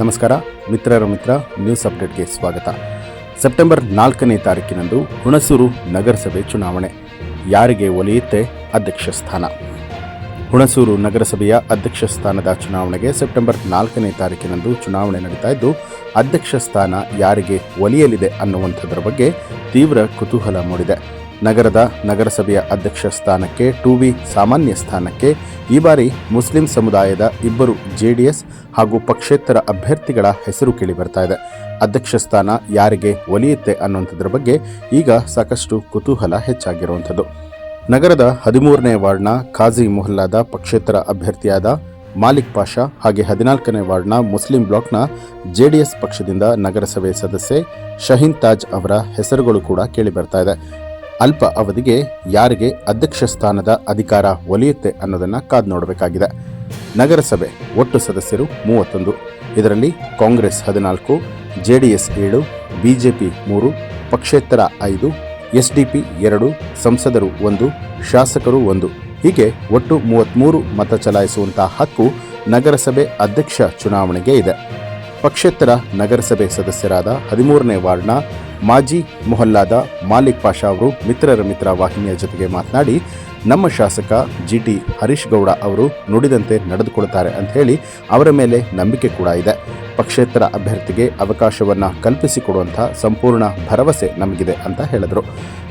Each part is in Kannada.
ನಮಸ್ಕಾರ. ಮಿತ್ರರ ಮಿತ್ರ ನ್ಯೂಸ್ ಅಪ್ಡೇಟ್ಗೆ ಸ್ವಾಗತ. ಸೆಪ್ಟೆಂಬರ್ ನಾಲ್ಕನೇ ತಾರೀಕಿನಂದು ಹುಣಸೂರು ನಗರಸಭೆ ಚುನಾವಣೆ. ಯಾರಿಗೆ ಒಲಿಯುತ್ತೆ ಅಧ್ಯಕ್ಷ ಸ್ಥಾನ? ಹುಣಸೂರು ನಗರಸಭೆಯ ಅಧ್ಯಕ್ಷ ಸ್ಥಾನದ ಚುನಾವಣೆಗೆ ಸೆಪ್ಟೆಂಬರ್ ನಾಲ್ಕನೇ ತಾರೀಕಿನಂದು ಚುನಾವಣೆ ನಡೀತಾ ಇದ್ದು, ಅಧ್ಯಕ್ಷ ಸ್ಥಾನ ಯಾರಿಗೆ ಒಲಿಯಲಿದೆ ಅನ್ನುವಂಥದ್ರ ಬಗ್ಗೆ ತೀವ್ರ ಕುತೂಹಲ ಮೂಡಿದೆ. ನಗರದ ನಗರಸಭೆಯ ಅಧ್ಯಕ್ಷ ಸ್ಥಾನಕ್ಕೆ ಟು ವಿ ಸಾಮಾನ್ಯ ಸ್ಥಾನಕ್ಕೆ ಈ ಬಾರಿ ಮುಸ್ಲಿಂ ಸಮುದಾಯದ ಇಬ್ಬರು ಜೆಡಿಎಸ್ ಹಾಗೂ ಪಕ್ಷೇತರ ಅಭ್ಯರ್ಥಿಗಳ ಹೆಸರು ಕೇಳಿ ಬರ್ತಾ ಇದೆ. ಅಧ್ಯಕ್ಷ ಸ್ಥಾನ ಯಾರಿಗೆ ಒಲಿಯುತ್ತೆ ಅನ್ನುವಂಥದ್ರ ಬಗ್ಗೆ ಈಗ ಸಾಕಷ್ಟು ಕುತೂಹಲ ಹೆಚ್ಚಾಗಿರುವಂಥದ್ದು. ನಗರದ ಹದಿಮೂರನೇ ವಾರ್ಡ್ನ ಖಾಜಿ ಮೊಹಲ್ಲಾದ ಪಕ್ಷೇತರ ಅಭ್ಯರ್ಥಿಯಾದ ಮಾಲಿಕ್ ಪಾಷಾ ಹಾಗೆ ಹದಿನಾಲ್ಕನೇ ವಾರ್ಡ್ನ ಮುಸ್ಲಿಂ ಬ್ಲಾಕ್ನ ಜೆಡಿಎಸ್ ಪಕ್ಷದಿಂದ ನಗರಸಭೆ ಸದಸ್ಯೆ ಶಹೀನ್ ತಾಜ್ ಅವರ ಹೆಸರುಗಳು ಕೂಡ ಕೇಳಿಬರ್ತಾ ಇದೆ. ಅಲ್ಪ ಅವಧಿಗೆ ಯಾರಿಗೆ ಅಧ್ಯಕ್ಷ ಸ್ಥಾನದ ಅಧಿಕಾರ ಒಲಿಯುತ್ತೆ ಅನ್ನೋದನ್ನ ಕಾದು ನೋಡಬೇಕಾಗಿದೆ. ನಗರಸಭೆ ಒಟ್ಟು ಸದಸ್ಯರು ಮೂವತ್ತೊಂದು. ಇದರಲ್ಲಿ ಕಾಂಗ್ರೆಸ್ ಹದಿನಾಲ್ಕು ಜೆ ಡಿ ಎಸ್ ಏಳು, ಬಿಜೆಪಿ ಮೂರು, ಪಕ್ಷೇತರ ಐದು ಎಸ್ ಡಿ ಪಿ ಎರಡು, ಸಂಸದರು ಒಂದು, ಶಾಸಕರು ಒಂದು. ಹೀಗೆ ಒಟ್ಟು ಮೂವತ್ತ್ಮೂರು ಮತ ಚಲಾಯಿಸುವಂತಹ ಹಕ್ಕು ನಗರಸಭೆ ಅಧ್ಯಕ್ಷ ಚುನಾವಣೆಗೆ ಇದೆ. ಪಕ್ಷೇತರ ನಗರಸಭೆ ಸದಸ್ಯರಾದ ಹದಿಮೂರನೇ ವಾರ್ಡ್ನ ಮಾಜಿ ಮೊಹಲ್ಲಾದ ಮಾಲಿಕ್ ಪಾಷಾ ಅವರು ಮಿತ್ರರ ಮಿತ್ರ ವಾಹಿನಿಯ ಜೊತೆಗೆ ಮಾತನಾಡಿ, ನಮ್ಮ ಶಾಸಕ ಜಿ ಟಿ ಹರೀಶ್ ಗೌಡ ಅವರು ನುಡಿದಂತೆ ನಡೆದುಕೊಳ್ತಾರೆ ಅಂತ ಹೇಳಿ ಅವರ ಮೇಲೆ ನಂಬಿಕೆ ಕೂಡ ಇದೆ. ಪಕ್ಷೇತರ ಅಭ್ಯರ್ಥಿಗೆ ಅವಕಾಶವನ್ನು ಕಲ್ಪಿಸಿಕೊಡುವಂಥ ಸಂಪೂರ್ಣ ಭರವಸೆ ನಮಗಿದೆ ಅಂತ ಹೇಳಿದರು.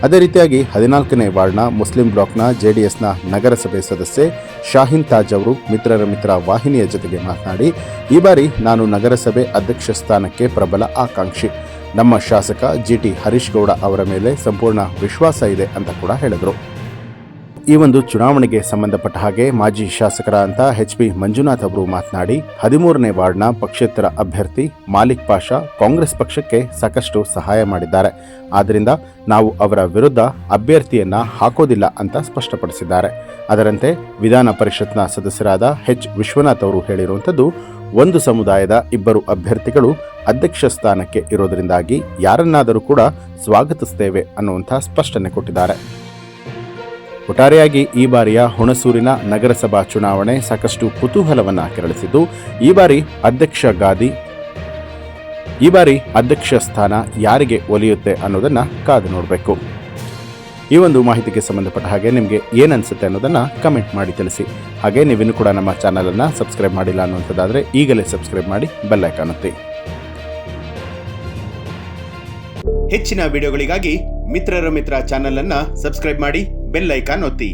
ಅದೇ ರೀತಿಯಾಗಿ ಹದಿನಾಲ್ಕನೇ ವಾರ್ಡ್ನ ಮುಸ್ಲಿಂ ಬ್ಲಾಕ್ನ ಜೆಡಿಎಸ್ನ ನಗರಸಭೆ ಸದಸ್ಯೆ ಶಾಹಿನ್ ತಾಜ್ ಅವರು ಮಿತ್ರರ ಮಿತ್ರ ವಾಹಿನಿಯ ಜೊತೆಗೆ ಮಾತನಾಡಿ, ಈ ಬಾರಿ ನಾನು ನಗರಸಭೆ ಅಧ್ಯಕ್ಷ ಸ್ಥಾನಕ್ಕೆ ಪ್ರಬಲ ಆಕಾಂಕ್ಷಿ. ನಮ್ಮ ಶಾಸಕ ಜಿ ಟಿ ಹರೀಶ್ ಗೌಡ ಅವರ ಮೇಲೆ ಸಂಪೂರ್ಣ ವಿಶ್ವಾಸ ಇದೆ ಅಂತ ಕೂಡ ಹೇಳಿದರು. ಈ ಒಂದು ಚುನಾವಣೆಗೆ ಸಂಬಂಧಪಟ್ಟ ಹಾಗೆ ಮಾಜಿ ಶಾಸಕರ ಅಂತ ಎಚ್ ಪಿ ಮಂಜುನಾಥ್ ಅವರು ಮಾತನಾಡಿ, ಹದಿಮೂರನೇ ವಾರ್ಡ್ನ ಪಕ್ಷೇತರ ಅಭ್ಯರ್ಥಿ ಮಾಲಿಕ್ ಪಾಷಾ ಕಾಂಗ್ರೆಸ್ ಪಕ್ಷಕ್ಕೆ ಸಾಕಷ್ಟು ಸಹಾಯ ಮಾಡಿದ್ದಾರೆ. ಆದ್ದರಿಂದ ನಾವು ಅವರ ವಿರುದ್ಧ ಅಭ್ಯರ್ಥಿಯನ್ನ ಹಾಕೋದಿಲ್ಲ ಅಂತ ಸ್ಪಷ್ಟಪಡಿಸಿದ್ದಾರೆ. ಅದರಂತೆ ವಿಧಾನ ಪರಿಷತ್ನ ಸದಸ್ಯರಾದ ಎಚ್ ವಿಶ್ವನಾಥ್ ಅವರು ಹೇಳಿರುವಂಥದ್ದು ಒಂದು ಸಮುದಾಯದ ಇಬ್ಬರು ಅಭ್ಯರ್ಥಿಗಳು ಅಧ್ಯಕ್ಷ ಸ್ಥಾನಕ್ಕೆ ಇರೋದರಿಂದಾಗಿ ಯಾರನ್ನಾದರೂ ಕೂಡ ಸ್ವಾಗತಿಸ್ತೇವೆ ಅನ್ನುವಂಥ ಸ್ಪಷ್ಟನೆ ಕೊಟ್ಟಿದ್ದಾರೆ. ಒಟ್ಟಾರೆಯಾಗಿ ಈ ಬಾರಿಯ ಹುಣಸೂರಿನ ನಗರಸಭಾ ಚುನಾವಣೆ ಸಾಕಷ್ಟು ಕುತೂಹಲವನ್ನು ಕೆರಳಿಸಿದ್ದು, ಈ ಬಾರಿ ಅಧ್ಯಕ್ಷ ಗಾದಿ, ಈ ಬಾರಿ ಅಧ್ಯಕ್ಷ ಸ್ಥಾನ ಯಾರಿಗೆ ಒಲಿಯುತ್ತೆ ಅನ್ನೋದನ್ನು ಕಾದು ನೋಡಬೇಕು. ಈ ಒಂದು ಮಾಹಿತಿಗೆ ಸಂಬಂಧಪಟ್ಟ ಹಾಗೆ ನಿಮಗೆ ಏನನ್ಸುತ್ತೆ ಅನ್ನೋದನ್ನು ಕಮೆಂಟ್ ಮಾಡಿ ತಿಳಿಸಿ. ಹಾಗೆ ನೀವಿನ್ನೂ ಕೂಡ ನಮ್ಮ ಚಾನಲನ್ನು ಸಬ್ಸ್ಕ್ರೈಬ್ ಮಾಡಿಲ್ಲ ಅನ್ನುವಂಥದ್ದಾದರೆ ಈಗಲೇ ಸಬ್ಸ್ಕ್ರೈಬ್ ಮಾಡಿ ಬೆಲ್ ಐಕಾನ್ ಒತ್ತಿ. ಹೆಚ್ಚಿನ ವಿಡಿಯೋಗಳಿಗಾಗಿ ಮಿತ್ರರ ಮಿತ್ರ ಚಾನಲನ್ನು ಸಬ್ಸ್ಕ್ರೈಬ್ ಮಾಡಿ ಬೆಲ್ ಐಕಾನ್ ಒತ್ತಿ.